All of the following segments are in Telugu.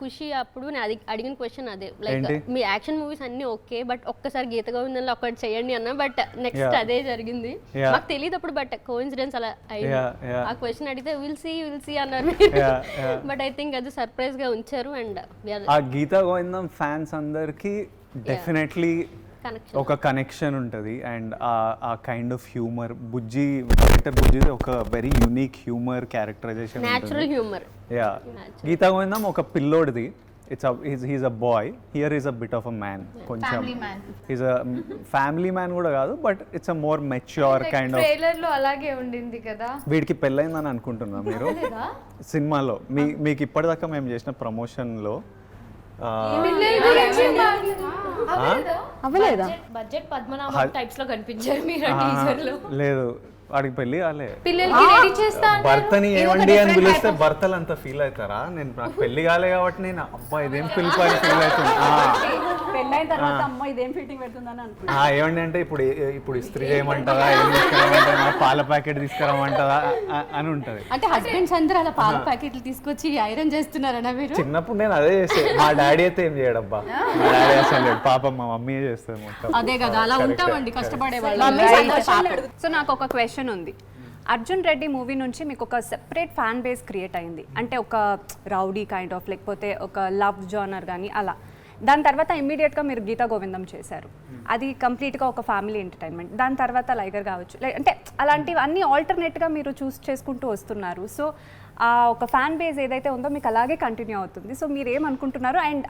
ఖుషి అప్పుడు అది అడిగిన క్వశ్చన్ అదే లైక్ మీ యాక్షన్ మూవీస్ అన్ని ఓకే బట్ ఒక్కసారి గీత లో ఒకటి చేయండి అన్న బట్ నెక్స్ట్ అదే జరిగింది మాకు తెలియదు అప్పుడు బట్ కోఇన్సిడెన్స్ అలా అయింది ఆ క్వశ్చన్ అడిగితే విల్ సీ విల్ సీ అన్నారు బట్ ఐ థింక్ అది సర్ప్రైజ్ గా ఉంచారు అండ్ ఆ గీత గోవిందం ఫ్యాన్స్ అందరికి డెఫినెట్లీ ఒక కనెక్షన్ ఉంటుంది అండ్ ఆ kind of humour Bujji character Bujji ఒక very unique humour characterisation natural humour yeah Geetha Govindam ఒక పిల్లోడిది it's he's a boy here is a bit of a man కొంచెం హీస్ అ ఫ్యామిలీ మ్యాన్ కూడా కాదు but it's a more mature kind of trailer లో అలాగే ఉండింది కదా వీడికి పెళ్ళైందని అనుకుంటున్నా మీరు సినిమాలో మీ మీకు ఇప్పటిదాకా మేము చేసిన ప్రమోషన్ లో అవ్వలేదా బడ్జెట్ టైప్స్ లో కనిపించారు మీరు టీజర్ లో లేదు వాడికి పెళ్లి కాలే పిల్లలకి రెడీ చేస్తా భర్తని ఏమండి అని పిలిస్తే భర్తలు అంత ఫీల్ అవుతారా నేను నాకు పెళ్లి కాలే కాబట్టి నేను అబ్బా ఇదేం పిలిపాలి ఫీల్ అవుతుంది పెళ్ళైన తర్వాత అమ్మ ఇదేం ఫిట్టింగ్ పెడుతుందని అనుకుంటా ఏమండి అంటే ఇప్పుడు ఇప్పుడు ఇస్త్రీ చేయమంటారా ఏం తీసుకురామంటారా పాల ప్యాకెట్ తీసుకురామంటారా అని ఉంటది అంటే హస్బెండ్స్ అందరూ అలా పాల ప్యాకెట్లు తీసుకొచ్చి ఐరన్ చేస్తున్నారా మీరు చిన్నప్పుడు నేను అదే చేసే మా డాడీ అయితే ఏం చేయడబ్బా మా డాడీ అసలు పాప మా మమ్మీ చేస్తారు మొత్తం అదే కదా అలా ఉంటామండి కష్టపడే వాళ్ళు సో నాకు ఒక క్వశ్చన్ ఉంది అర్జున్ రెడ్డి మూవీ నుంచి మీకు ఒక సెపరేట్ ఫ్యాన్ బేస్ క్రియేట్ అయింది అంటే ఒక రౌడీ కైండ్ ఆఫ్ లేకపోతే ఒక లవ్ జోనర్ కానీ అలా దాని తర్వాత ఇమ్మీడియట్గా మీరు గీతా గోవిందం చేశారు hmm. అది కంప్లీట్గా ఒక ఫ్యామిలీ ఎంటర్టైన్మెంట్ దాని తర్వాత లైగర్ కావచ్చు అంటే అలాంటివి అన్ని ఆల్టర్నేట్గా మీరు చూస్ చేసుకుంటూ వస్తున్నారు సో ఆ ఒక ఫ్యాన్ బేస్ ఏదైతే ఉందో మీకు అలాగే కంటిన్యూ అవుతుంది సో మీరు ఏమనుకుంటున్నారు అండ్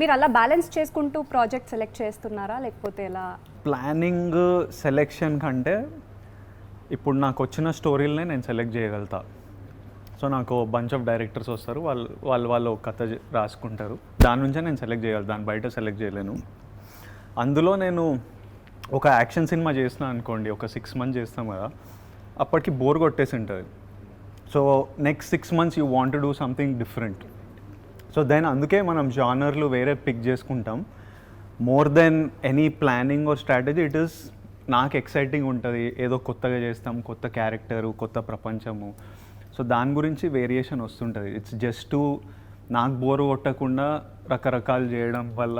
మీరు అలా బ్యాలెన్స్ చేసుకుంటూ ప్రాజెక్ట్ సెలెక్ట్ చేస్తున్నారా లేకపోతే ఎలా ప్లానింగ్ సెలెక్షన్ కంటే ఇప్పుడు నాకు వచ్చిన స్టోరీలనే నేను సెలెక్ట్ చేయగలుగుతాను సో నాకు బంచ్ ఆఫ్ డైరెక్టర్స్ వస్తారు వాళ్ళు వాళ్ళు వాళ్ళు కథ రాసుకుంటారు దాని నుంచే నేను సెలెక్ట్ చేయాలి దాని బయట సెలెక్ట్ చేయలేను అందులో నేను ఒక యాక్షన్ సినిమా చేసిన అనుకోండి ఒక సిక్స్ మంత్స్ చేస్తాం కదా అప్పటికి బోర్ కొట్టేసి ఉంటుంది so next six months you want do something different so then అందుకే మనం జానర్లు వేరే పిక్ చేసుకుంటాం more than any planning or strategy it is నాకు ఎక్సైటింగ్ ఉంటుంది ఏదో కొత్తగా చేస్తాం కొత్త క్యారెక్టరు కొత్త ప్రపంచము సో దాని గురించి వేరియేషన్ వస్తుంటుంది ఇట్స్ జస్ట్ నాకు బోర్ కొట్టకుండా రకరకాలు చేయడం వల్ల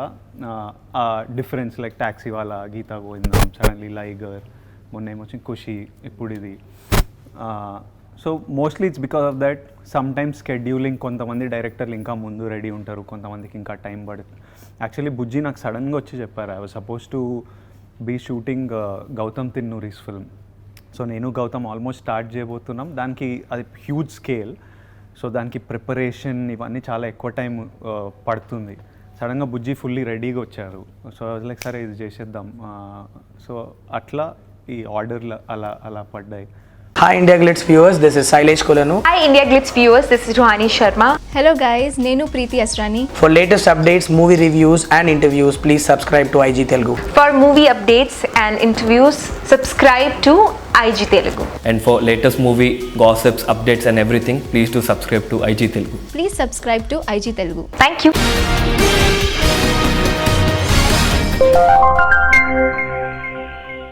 ఆ డిఫరెన్స్ లైక్ ట్యాక్సీ వాళ్ళ గీతా గోవిందం సడన్లీ లైగర్ మొన్న ఏమొచ్చి ఖుషి ఇప్పుడు ఇది so mostly it's because of that sometimes scheduling కొంతమంది డైరెక్టర్లు ఇంకా ముందు రెడీ ఉంటారు కొంతమందికి ఇంకా టైం పడుతుంది యాక్చువల్లీ బుజ్జి నాకు సడన్గా వచ్చి చెప్పారు I was suppose to be shooting Gautam Tinnuri's film so నేను గౌతమ్ ఆల్మోస్ట్ స్టార్ట్ చేయబోతున్నాం దానికి అది హ్యూజ్ స్కేల్ సో దానికి ప్రిపరేషన్ ఇవన్నీ చాలా ఎక్కువ టైం పడుతుంది సడన్గా బుజ్జి ఫుల్లీ రెడీగా వచ్చారు సో లైక్ సరే ఇది చేసేద్దాం సో అట్లా ఈ ఆర్డర్లు అలా అలా పడ్డాయి Hi India Glitz viewers, this is Sailesh Kolanu. Hi India Glitz viewers, this is Ruhani Sharma. Hello guys, Nenu Preeti Asrani. For latest updates, movie reviews and interviews, please subscribe to IG Telugu. For movie updates and interviews, subscribe to IG Telugu. And for latest movie gossips, updates and everything, please do subscribe to IG Telugu. Please subscribe to IG Telugu. Thank you.